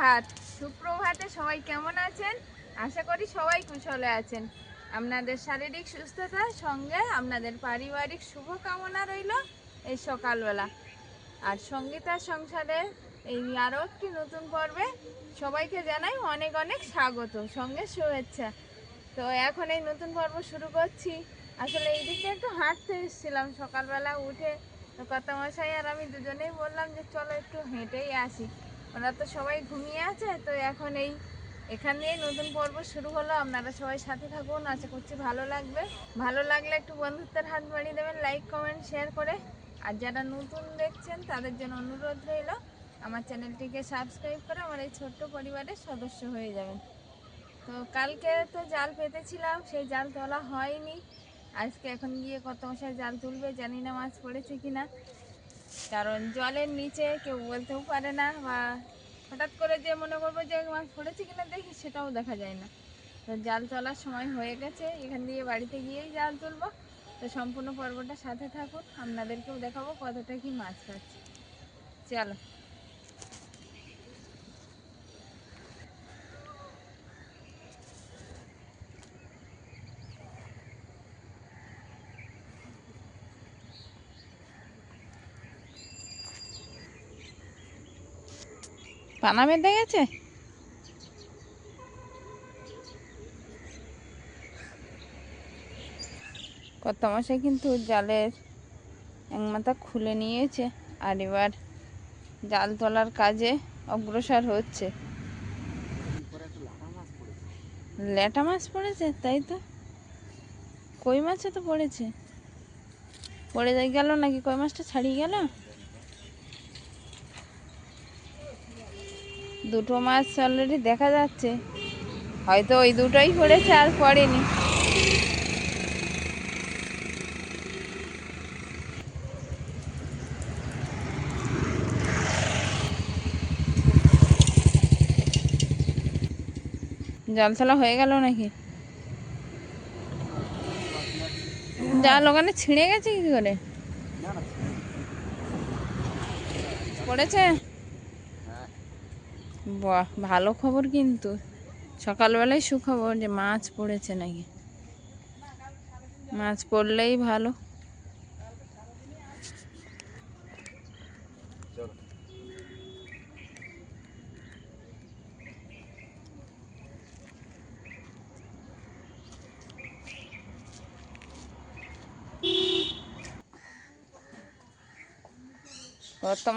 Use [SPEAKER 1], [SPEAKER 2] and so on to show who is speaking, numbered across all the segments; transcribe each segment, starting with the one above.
[SPEAKER 1] সুপ্রভাত। সুপ্রভাতে সবাই কেমন আছেন? আশা করি সবাই কুশলে আছেন। আপনাদের শারীরিক সুস্থতা সঙ্গে আপনাদের পারিবারিক শুভকামনা রইল এই সকালবেলা। আর সঙ্গীতার সংসারে এই আরও একটি নতুন পর্বে সবাইকে জানাই অনেক অনেক স্বাগত, সঙ্গে শুভেচ্ছা। তো এখন এই নতুন পর্ব শুরু করছি। আসলে এই দিকে একটু হাঁটতে এসেছিলাম সকালবেলা উঠে। তো কত মশাই আর আমি দুজনেই বললাম যে চলো একটু হেঁটেই আসি। ওরা তো সবাই ঘুমিয়ে আছে, তো এখন এই এখান নতুন পর্ব শুরু হলো। আপনারা সবাই সাথে থাকুন, আশা করছি ভালো লাগবে। ভালো লাগলে একটু বন্ধুত্বের হাত বাড়িয়ে দেবেন লাইক কমেন্ট শেয়ার করে। আর যারা নতুন দেখছেন, তাদের জন্য অনুরোধ রইল, আমার চ্যানেলটিকে সাবস্ক্রাইব করে আমার এই ছোট্ট পরিবারের সদস্য হয়ে যাবেন। তো কালকে তো জাল পেতেছিলাম, সেই জাল তোলা হয়নি। আজকে এখন গিয়ে কত মশাই জাল তুলবে জানি না মাছ পড়েছে কিনা। কারণ জলের নিচে কেউ বলতেও পারে না বা হঠাৎ করে যে মনে করব যে মাছ পড়েছে কিনা দেখি, সেটাও দেখা যায় না। তো জাল তোলার সময় হয়ে গেছে, এখান দিয়ে বাড়িতে গিয়েই জাল তুলবো। তো সম্পূর্ণ পর্বটা সাথে থাকুন আপনাদেরকেও দেখাবো কতটা কি মাছ পাচ্ছি চলো। পানা বেঁধে গেছে? কত মাসে কিন্তু জালের এক মাথা খুলে নিয়েছে, আর এবার জাল তোলার কাজে অগ্রসর হচ্ছে। ল্যাটা মাছ পড়েছে, তাই তো? কই মাছে তো পড়েছে? পড়ে গেল নাকি? কই মাছটা ছাড়িয়ে গেল? দুটো মাছ অলরেডি দেখা যাচ্ছে। হয়তো ওই দুটোই পড়েছে আর পড়েনি। জল তোলা হয়ে গেল নাকি? জাল ওখানে ছিঁড়ে গেছে কি করে? পড়েছে? বাহ ভালো খবর কিন্তু। সকালবেলায় সুখবর যে মাছ পড়েছে নাকি? মাছ পড়লেই ভালো।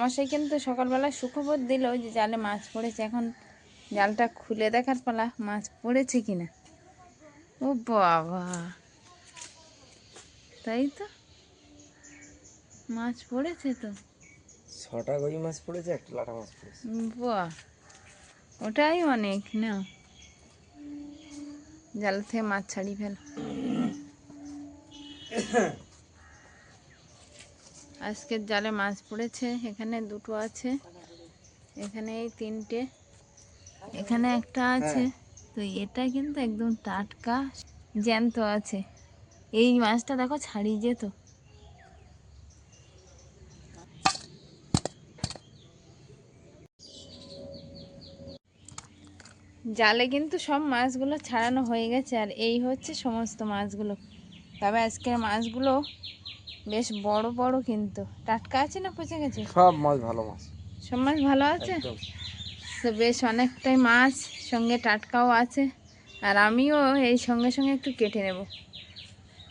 [SPEAKER 1] মাসে কিন্তু সকালবেলা সুখবর দিল যে জালে মাছ পড়েছে। এখন জালটা খুলে দেখার পালা মাছ পড়েছে কিনা? ও বাবা। তাই তো? মাছ পড়েছে তো?
[SPEAKER 2] ছটা গই মাছ পড়েছে একটা লাটা মাছ পড়েছে।
[SPEAKER 1] বাহ ওটাই অনেক না? জাল থেকে মাছ ছাড়ি ফেল। আজকের জালে মাছ পড়েছে এখানে দুটো আছে এখানে এই তিনটে এখানে একটা আছে। তো এটা কিন্তু একদম টাটকা জ্যান্ত আছে। এই মাছটা দেখো ছাড়িয়ে যেত। জালে কিন্তু সব মাছগুলো ছাড়ানো হয়ে গেছে আর এই হচ্ছে সমস্ত মাছগুলো। তবে আজকের মাছগুলো বেশ বড় বড় কিন্তু। টাটকা আছে না পচে গেছে?
[SPEAKER 2] সব মাছ ভালো মাছ।
[SPEAKER 1] সব মাছ ভালো আছে? তো বেশ অনেকটাই মাছ সঙ্গে টাটকাও আছে। আর আমিও এই সঙ্গে সঙ্গে একটু কেটে নেব।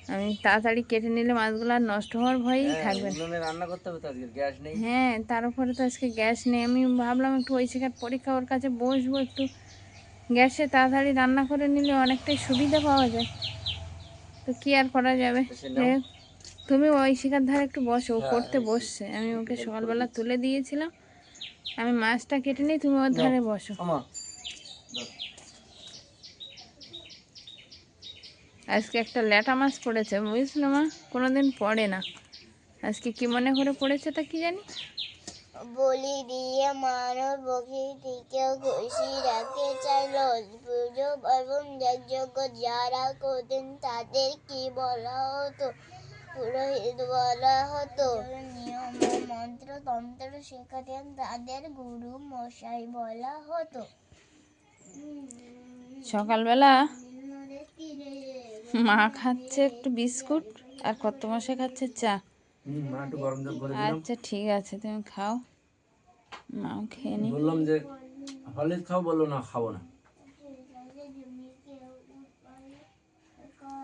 [SPEAKER 1] আমি তাড়াতাড়ি কেটে নিলে মাছগুলো আর নষ্ট হওয়ার ভয়ই থাকবে না।
[SPEAKER 2] উনুনে রান্না করতে হবে তো আজকে গ্যাস নেই।
[SPEAKER 1] হ্যাঁ তার উপরে তো আজকে গ্যাস নেই। আমি ভাবলাম একটু ওই শেখার পরীক্ষা ওর কাছে বসবো একটু। গ্যাসে তাড়াতাড়ি রান্না করে নিলে অনেকটাই সুবিধা পাওয়া যায়। তো কি আর করা যাবে? তুমি ওই শিকার ধারে একটু বসো ও
[SPEAKER 2] হ্যাঁ,
[SPEAKER 1] করতে বসছে। আমি ওকে সকালবেলা তুলে দিয়েছিলাম। আমি মাছটা কেটে নিই তুমি ওর ধারে বসো। আজকে একটা ল্যাটা মাছ পড়েছে বুঝলো মা? কোনোদিন পড়ে না। আজকে কি মনে করে পড়েছে তা কি জানি?
[SPEAKER 3] বলি দিয়ে মানব প্রকৃতিকে খুশি রাখতে চাইল পুজো পার্বণ যোগ্য যারা করতেন তাদের কি বলা হতো? পুরোহিত বলা হতো। নিয়ম ও মন্ত্র তন্ত্র শেখাতেন তাদের গুরু মশাই বলা হতো।
[SPEAKER 1] সকালবেলা মা খাচ্ছে একটু বিস্কুট আর কত মাসে খাচ্ছে চা। আচ্ছা ঠিক আছে তুমি খাও। মাও খেয়ে নি
[SPEAKER 2] বললাম যে হলে খাও বলল না খাব না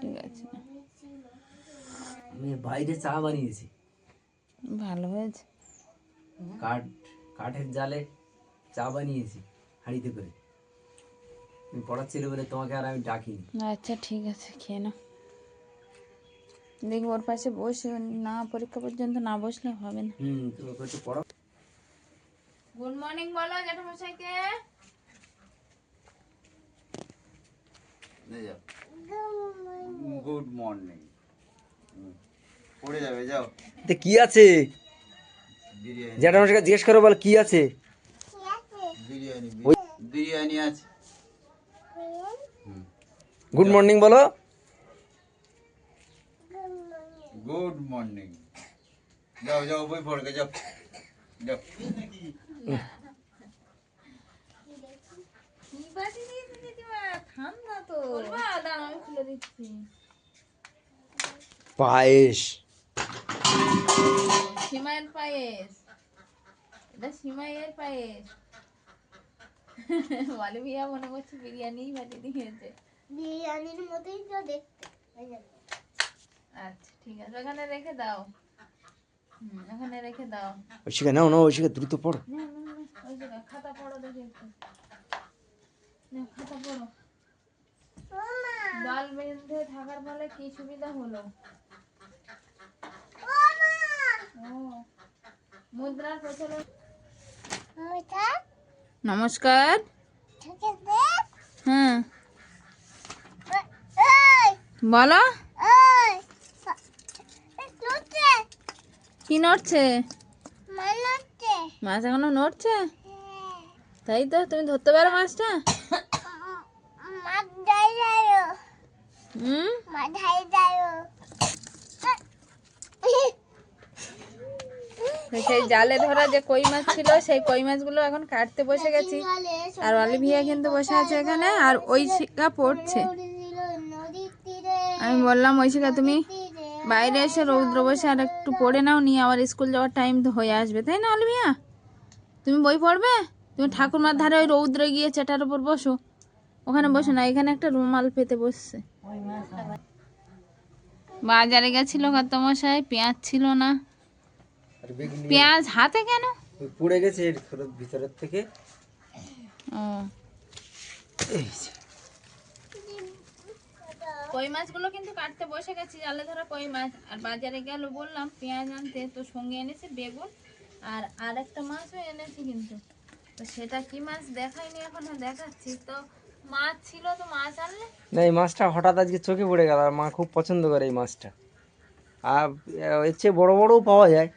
[SPEAKER 1] ঠিক আছে
[SPEAKER 2] আমি বাইরে চা বানিয়েছি।
[SPEAKER 1] ভালো হয়েছে।
[SPEAKER 2] কাঠ কাঠের জালে চা বানিয়েছি হাঁড়িতে করে। তুমি পড়াচ্ছিলে বলে তোমাকে আর আমি ডাকিনি।
[SPEAKER 1] আচ্ছা ঠিক আছে খেয়ে নাও। দেখব ওর পাশে বসে না পরীক্ষা পর্যন্ত না বসলে হবে না।
[SPEAKER 2] হুম তুমি একটু পড়াও
[SPEAKER 1] গুড মর্নিং বলো জ্যাঠামশাইকে
[SPEAKER 4] গুড মর্নিং পড়ে যাবে যাও।
[SPEAKER 2] তো কি আছে?
[SPEAKER 4] বিরিয়ানি।
[SPEAKER 2] জ্যাঠামশাইকে জিজ্ঞেস করো বল কি আছে?
[SPEAKER 4] বিরিয়ানি বিরিয়ানি আছে।
[SPEAKER 2] গুড মর্নিং বলো।
[SPEAKER 4] গুড মর্নিং যাও যাও বই পড়বে যাও। যাও।
[SPEAKER 2] পায়েস।
[SPEAKER 1] সিমাইয়ের পায়েস এটা সিমাইয়ের পায়েস বলে ভিয়া মনে করছে বিরিয়ানি বানিয়ে দিয়েছে
[SPEAKER 3] বিরিয়ানির মতোই তো দেখতে
[SPEAKER 1] আচ্ছা ঠিক আছে ওখানে রেখে দাও হুম ওখানে রেখে দাও
[SPEAKER 2] ঐশিকা নাও না ঐশিকা দ্রুত পড়ো
[SPEAKER 1] খাতা পড়ো দেখে খাতা পড়ো দল বেঁধে থাকার ফলে কি সুবিধা হলো নমস্কার। হ্যাঁ বলো। কি নড়ছে? মাছ এখনও নড়ছে? তাই তো তুমি ধরতে পারো মাছটা? হুম?
[SPEAKER 3] মাথায় যাও
[SPEAKER 1] তো সেই জালে ধরা যে কই মাছ ছিল, সেই কই মাছগুলো এখন কাটতে বসে গেছি। আর অলিভিয়া কিন্তু বসে আছে এখানে, আর ওই শিকা পড়ছে। আমি বললাম, ওই শিকা,
[SPEAKER 3] তুমি
[SPEAKER 1] বাইরে এসে রৌদ্র বসে আর একটু পড়ে নাও, নিয়ে আবার স্কুল যাওয়ার টাইম তো হয়ে আসবে। তাই না, অলিভিয়া? তুমি বই পড়বে? তুমি ঠাকুরমার ধারে ওই রৌদ্রে গিয়ে চেটার উপর বসো। ওখানে বসো না, এখানে একটা রুমাল পেতে বসছে। বাজারে গেছিল কত পেঁয়াজ ছিল না। পেঁয়াজ হাতে কেন?
[SPEAKER 2] পুড়ে গেছে এর ভিতরের থেকে।
[SPEAKER 1] ও। কই মাছগুলো কিন্তু কাটতে বসে গেছি জালে ধরা কই মাছ। আর বাজারে গেল বললাম পেঁয়াজ আনতে তো সঙ্গে এনেছে বেগুন আর আর একটা মাছও এনেছি কিন্তু। তো সেটা কি মাছ দেখাইনি এখনও দেখাচ্ছি। তো মাছ ছিল তো মাছ আনলে?
[SPEAKER 2] না এই মাছটা হঠাৎ আজকে চোখে পড়ে গেল আর মা খুব পছন্দ করে এই মাছটা। আর এর চেয়ে বড় বড়ও পাওয়া যায়।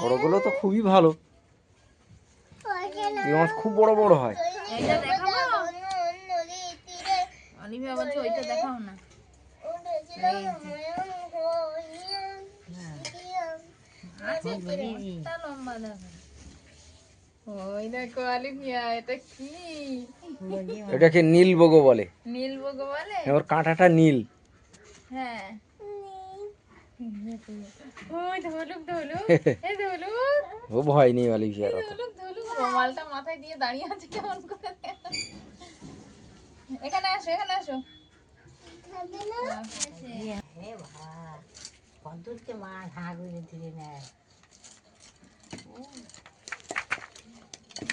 [SPEAKER 2] বড়গুলো তো খুবই ভালো। এই মাছ খুব বড় বড় হয়। এটাকে নীল বগো বলে।
[SPEAKER 1] নীল বগো বলে?
[SPEAKER 2] ওর কাঁটাটা নীল।
[SPEAKER 1] হ্যাঁ। ওই ধলুক ধলুক এ ধলুক
[SPEAKER 2] ও ভয় নেই অলিভিয়ার অত।
[SPEAKER 1] ধলুক ধলুক রুমালটা মাথায় দিয়ে দাঁড়িয়ে আছে কেমন করে। এখানে আসো এখানে আসো।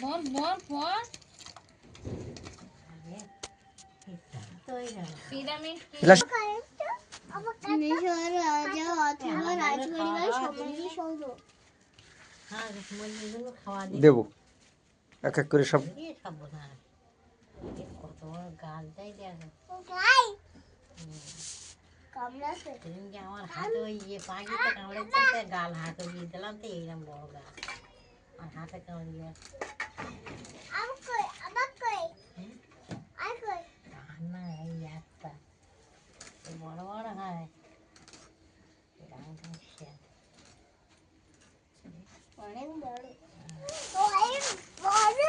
[SPEAKER 1] বল বল বল। পিরামিড
[SPEAKER 3] রাজা অথবা রাজপরিবার সমাধি সৌধ
[SPEAKER 2] দেবো। এক এক করে সব।
[SPEAKER 3] কামড়া সে
[SPEAKER 5] আমার হাতে ওই ইয়ে পাখিটা কামড়েছে তো গাল হাতে দিয়ে দিলাম তো এইরকম বড় গাল। আর হাতে কামড়ে দিয়ে
[SPEAKER 3] আবার কই আবার কই আর কই
[SPEAKER 5] আর না এই একটা এই বড় বড় হয় এরকম
[SPEAKER 3] অনেক বড় অনেক বড়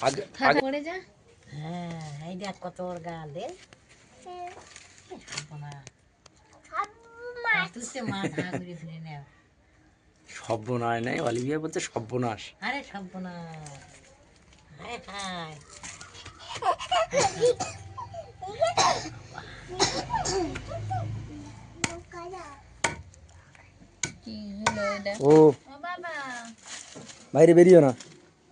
[SPEAKER 2] আগে আগে
[SPEAKER 1] পড়ে যা।
[SPEAKER 5] হ্যাঁ এই দেখ কত ওর গাল দে।
[SPEAKER 2] সর্বনাশ। নাই অলিভিয়া সর্বনাশ।
[SPEAKER 5] আরে হায় হায়
[SPEAKER 1] কি হলো এটা?
[SPEAKER 2] ও।
[SPEAKER 1] ও
[SPEAKER 2] বাইরে বেরিও না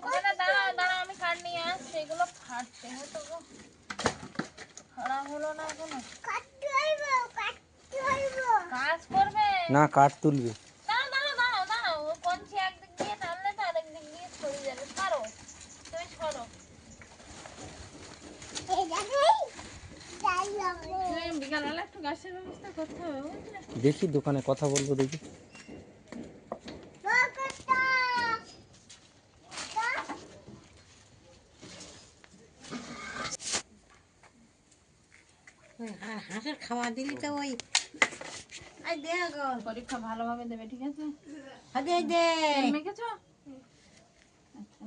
[SPEAKER 1] ওখানে দাঁড়াও দাঁড়াও আমি কাঠ নিয়ে আসছি এগুলো ফাটছে হয়তো গো খারাপ হলো না এখনও
[SPEAKER 3] কাটতে হইব কাটতে হইব
[SPEAKER 1] কাজ করবে
[SPEAKER 2] না কাঠ তুলবে
[SPEAKER 1] দাঁড়াও দাঁড়াও দাঁড়াও দাঁড়াও ও কঞ্চি একদিক দিয়ে টানলে তো আরেক দিক দিয়ে ছড়ে যাবে সরো তুমি সরো
[SPEAKER 3] এই দেখেই যাই হবে
[SPEAKER 1] তুমি বিকালবেলা একটু গাছের ব্যবস্থা করতে হবে বুঝলে?
[SPEAKER 2] দেখি দোকানে কথা বলব দেখি।
[SPEAKER 3] বকটা
[SPEAKER 5] হাঁসের খাওয়া দিলি তো ওই
[SPEAKER 1] পরীক্ষা ভালোভাবে দেবে ঠিক আছে? মেখেছো? আচ্ছা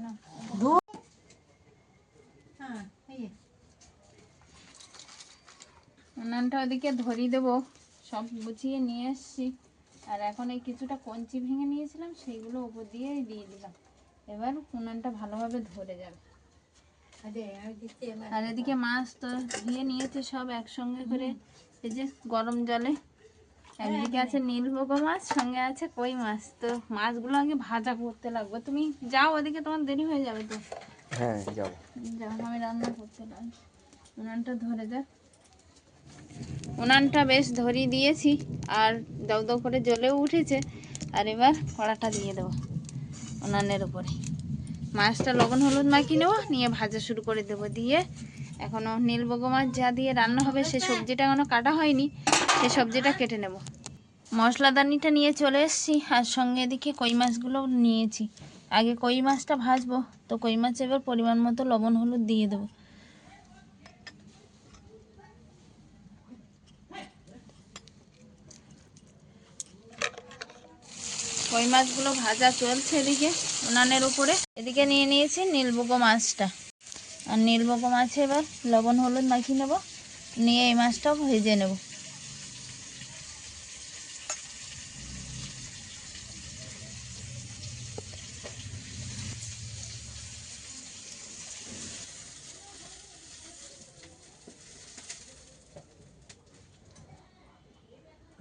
[SPEAKER 5] হ্যাঁ।
[SPEAKER 1] উনানটা ওদিকে ধরিয়ে দেবো। সব গুছিয়ে নিয়ে এসছি। আর এখন এই কিছুটা কঞ্চি ভেঙে নিয়েছিলাম সেইগুলো উপর দিয়ে দিয়ে দিলাম। এবার উনানটা ভালোভাবে ধরে যাবে। আর এদিকে মাছ তো ধুয়ে নিয়েছে সব একসঙ্গে করে। এই যে গরম জলে। একদিকে আছে নীলবগো মাছ সঙ্গে আছে কই মাছ। তো মাছগুলো আগে ভাজা করতে লাগবে। তুমি যাও ওদিকে তোমার দেরি হয়ে যাবে তো।
[SPEAKER 2] হ্যাঁ যাও
[SPEAKER 1] যাও আমি রান্না করতে লাগি উনানটা ধরে যাক। উনানটা বেশ ধরিয়ে দিয়েছি আর দাউ দাউ করে জ্বলেও উঠেছে। আর এবার কড়াটা দিয়ে দেবো উনানের উপরে। মাছটা লবণ হলুদ মাখিয়ে নেব নিয়ে ভাজা শুরু করে দেবো দিয়ে। এখনও নীলবগো মাছ যা দিয়ে রান্না হবে সে সবজিটা এখনও কাটা হয়নি। সে সবজিটা কেটে নেব। মশলাদানিটা নিয়ে চলে এসেছি, আর সঙ্গে এদিকে কই মাছগুলো নিয়েছি। আগে কই মাছটা ভাজবো, তো কই মাছ এবার পরিমাণ মতো লবণ, হলুদ দিয়ে দেবো। কই মাছগুলো ভাজা চলছে এদিকে, উনানের উপরে। এদিকে নিয়ে নিয়েছি নীলবগো মাছটা। আর নীলবগো মাছে এবার লবণ, হলুদ মাখিয়ে নেব, নিয়ে এই মাছটাও ভেজে নেব।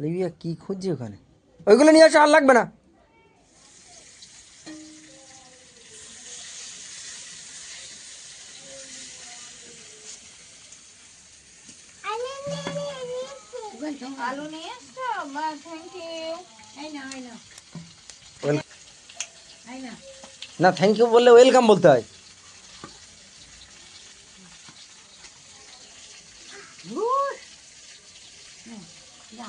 [SPEAKER 2] অলিভিয়া কি খুঁজছে ওখানে? ওইগুলো নিয়ে আসো আর লাগবে না।
[SPEAKER 1] আলু নিয়ে এসছো? বা থ্যাংক ইউ
[SPEAKER 5] এই না
[SPEAKER 2] ওয়েল-
[SPEAKER 5] এই না
[SPEAKER 2] না থ্যাংক ইউ বললে ওয়েলকাম বলতে হয়
[SPEAKER 5] ধুর হুম, যা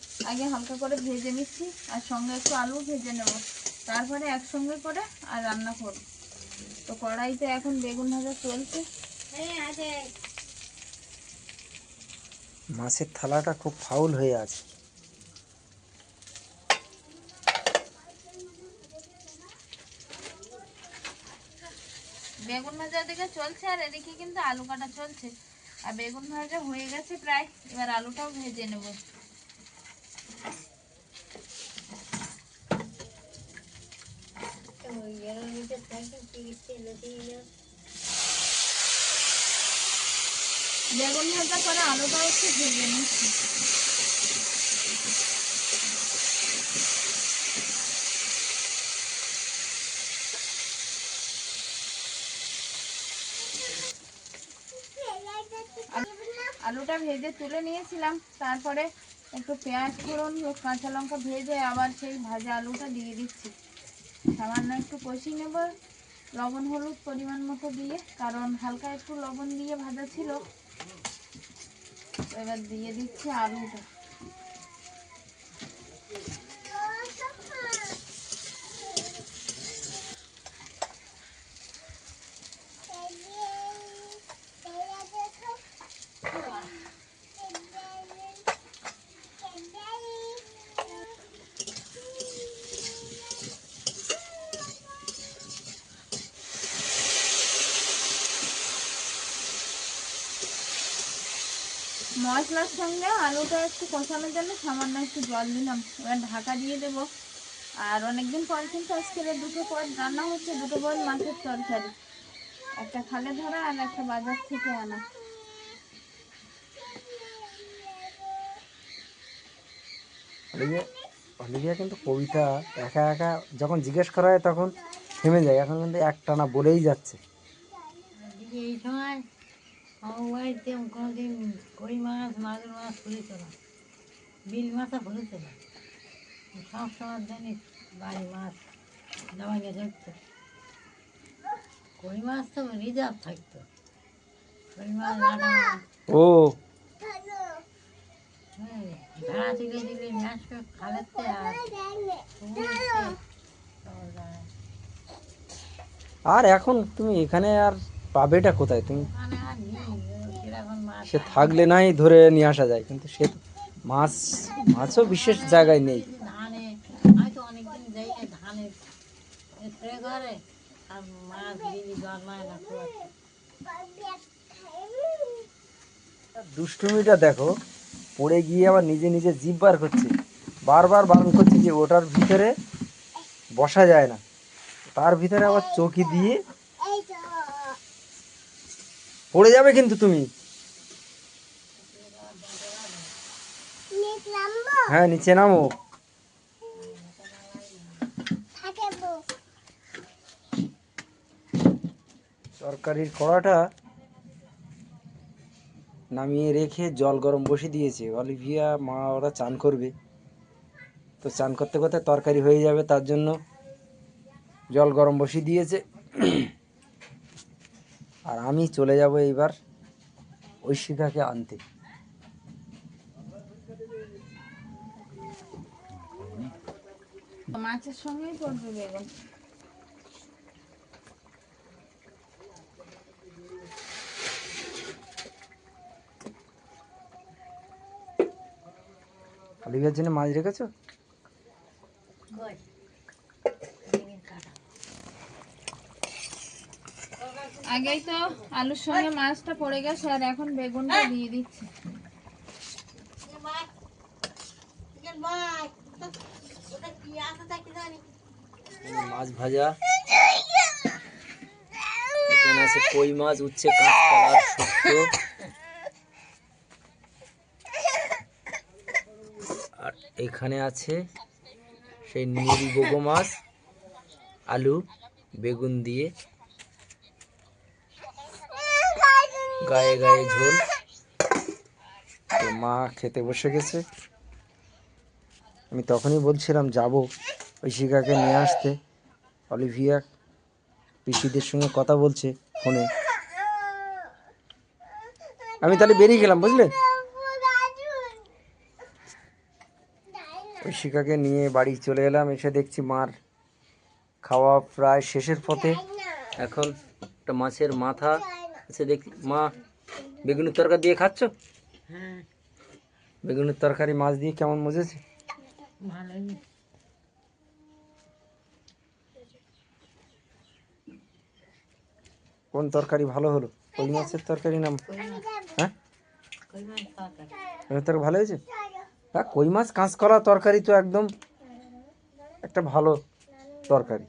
[SPEAKER 1] আগে হালকা করে ভেজে নিচ্ছি আর সঙ্গে একটু আলু ভেজে নেব। তারপরে একসঙ্গে করে আর রান্না করব। তো কড়াইতে এখন বেগুন ভাজা চলছে।
[SPEAKER 2] মাছের থালাটা খুব ফাউল হয়ে আছে।
[SPEAKER 1] বেগুন ভাজা দিকে চলছে আর এদিকে কিন্তু আলু কাটা চলছে। আর বেগুন ভাজা হয়ে গেছে প্রায় এবার আলুটাও ভেজে নেব
[SPEAKER 5] ওই এর নিচে থাকে কি ছিল দিয়ে
[SPEAKER 1] বেগুন নিচ্ছি আলুটা ভেজে তুলে নিয়েছিলাম, তারপরে একটু পেঁয়াজ ফোড়ন কাঁচা লঙ্কা ভেজে আবার সেই ভাজা আলুটা দিয়ে দিচ্ছি। সামান্য একটু কষিয়ে নেব। লবণ, হলুদ পরিমাণ মতো দিয়ে, কারণ হালকা একটু লবণ দিয়ে ভাজা ছিল। এবার দিয়ে দিচ্ছি আলুটা। মশলার সঙ্গে আলুটা একটু কষানোর জন্য সামান্য একটু জল দিলাম। এবার ঢাকা দিয়ে দেব। আর অনেকদিন পর কিন্তু আজকে দুটো পদ রান্না হচ্ছে দুটো পদ মাছের তরকারি। একটা খালে ধরা আর একটা বাজার থেকে আনা।
[SPEAKER 2] অলিভিয়া অলিভিয়া কিন্তু কবিতা একা একা যখন জিজ্ঞেস করা হয় তখন থেমে যায়। এখন কিন্তু একটানা বলেই যাচ্ছে।
[SPEAKER 5] এই সময় আমার বাড়িতে কোনোদিন কই মাছ মাগুর মাছ ফুলেছে না বিল মাছও ফুলেছে না সব সময় জানি বাড়ি মাছ জামাইকে ধরতো কই মাছ তো রিজার্ভ থাকতো কই মাছ
[SPEAKER 2] ও
[SPEAKER 5] ভাড়া তুলে দিলে নিয়ে আসবে আর।
[SPEAKER 2] আর এখন তুমি এখানে আর পাবেটা কোথায় তুমি
[SPEAKER 5] ওখানে আর নেই কীরকম মাছ
[SPEAKER 2] সে থাকলে নাই ধরে নিয়ে আসা যায়। কিন্তু সে মাছ মাছও বিশেষ জায়গায় নেই। দুষ্টুমিটা দেখো পড়ে গিয়ে আবার নিজে নিজে জিভ বার করছে। বারবার বারণ করছে যে ওটার ভিতরে বসা যায় না। তার ভিতরে আবার চৌকি দিয়ে পড়ে যাবে কিন্তু তুমি। হ্যাঁ নিচে নামো। তরকারির কড়াটা নামিয়ে রেখে জল গরম বসে দিয়েছে। অলিভিয়া মা ওরা চান করবে। তো চান করতে করতে তরকারি হয়ে যাবে তার জন্য জল গরম বসিয়ে দিয়েছে। আর আমি চলে যাব এইবার ঐশিকাকে আনতে।
[SPEAKER 1] মাছের সঙ্গেই পড়বে বেগুন।
[SPEAKER 2] অলিভিয়ার জন্য মাছ রেখেছো।
[SPEAKER 1] আগেই তো আলুর সঙ্গে মাছটা পড়ে গেছে আর এখন বেগুনটা দিয়ে দিচ্ছি।
[SPEAKER 2] মাছ ভাজা। এখানে আছে কই মাছ, উচ্ছে কাঁচকলার শুক্তো। আর এখানে আছে সেই নীল গোগো মাছ, আলু, বেগুন দিয়ে। গায়ে গায়ে ঝোল। তো মা খেতে বসে গেছে। আমি তখনই বলছিলাম, যাব। ঐশিকাকে নিয়ে আসতে অলিভিয়া পিসিদের সঙ্গে কথা বলছে ফোনে। আমি তাহলে বেরিয়ে গেলাম বুঝলে? ঐশিকাকে নিয়ে বাড়ি চলে এলাম এসে দেখছি মার খাওয়া প্রায় শেষের পথে। এখন একটা মাছের মাথা এসে দেখি। মা বেগুনের তরকারি দিয়ে খাচ্ছ?
[SPEAKER 5] হ্যাঁ।
[SPEAKER 2] বেগুনের তরকারি মাছ দিয়ে কেমন মজেছে?
[SPEAKER 5] ভালোই।
[SPEAKER 2] কোন তরকারি ভালো হলো? কই মাছের তরকারি নাম? হ্যাঁ?
[SPEAKER 5] তরকারি
[SPEAKER 2] ভালো হয়েছে? হ্যাঁ কই মাছ? কাঁচকলা তরকারি তো একদম একটা ভালো তরকারি।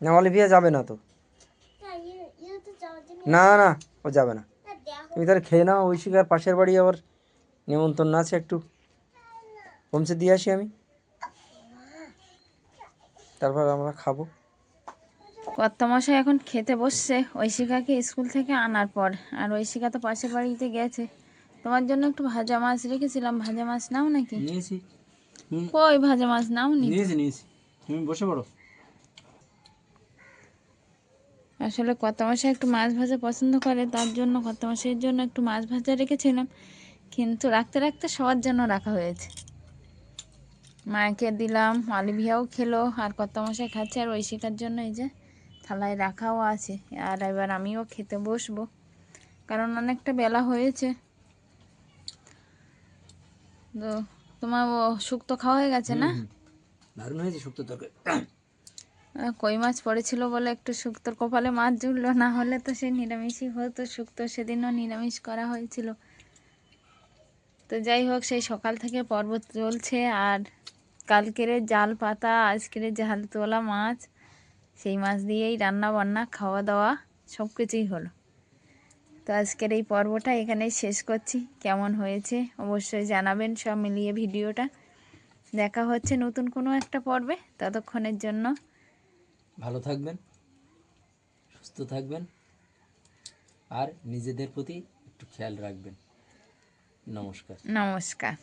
[SPEAKER 2] না, অলিভিয়া যাবে না তো। না না, ও যাবে না। তুমি তাহলে খেয়ে নাও, ঐশিকার পাশের বাড়ি আবার নিমন্ত্রণ আছে একটু। পৌঁছে দিয়ে আসি আমি। তারপর আমরা খাব।
[SPEAKER 1] কর্তামশাই এখন খেতে বসছে। ঐশিকাকে স্কুল থেকে আনার পর। আর ঐশিকা তো পাশের বাড়িতে গেছে। তোমার জন্য একটু ভাজা মাছ রেখেছিলাম। ভাজা মাছ নাও নাকি?
[SPEAKER 2] নিয়েছি।
[SPEAKER 1] কই ভাজা মাছ? নাও নি
[SPEAKER 2] নিয়েছি নিয়েছি। তুমি বসে পড়ো।
[SPEAKER 1] আসলে কত মাসে একটু মাছ ভাজা পছন্দ করে। তার জন্য কত মাসের জন্য একটু মাছ ভাজা রেখেছিলাম। কিন্তু রাখতে রাখতে সবার জন্য রাখা হয়েছে। মাকে দিলাম অলিভিয়াও খেলো আর কত মশাই খাচ্ছে আর ঐশিকার জন্য এই যে থালায় রাখাও আছে আর এবার আমিও খেতে বসবো। কারণ অনেকটা বেলা হয়েছে। তো তোমার ও শুক্তো খাওয়া হয়ে গেছে না?
[SPEAKER 2] দারুণ হয়েছে শুক্তো তরকারি।
[SPEAKER 1] কই মাছ পড়েছিল বলে একটু শুক্তোর কপালে মাছ জুড়লো না হলে তো সেই নিরামিষই হতো। শুক্তো সেদিনও নিরামিষ করা হয়েছিল। তো যাই হোক সেই সকাল থেকে পর্বত চলছে আর কালকের জাল পাতা আজকের জাল তোলা মাছ সেই মাছ দিয়েই রান্না বান্না খাওয়া দাওয়া সব কিছুই হলো। তো আজকের এই পর্বটা এখানেই শেষ করছি। কেমন হয়েছে অবশ্যই জানাবেন সব মিলিয়ে ভিডিওটা। দেখা হচ্ছে নতুন কোনো একটা পর্বে। ততক্ষণের জন্য
[SPEAKER 2] ভালো থাকবেন সুস্থ থাকবেন আর নিজেদের প্রতি একটু খেয়াল রাখবেন। নমস্কার।
[SPEAKER 1] নমস্কার।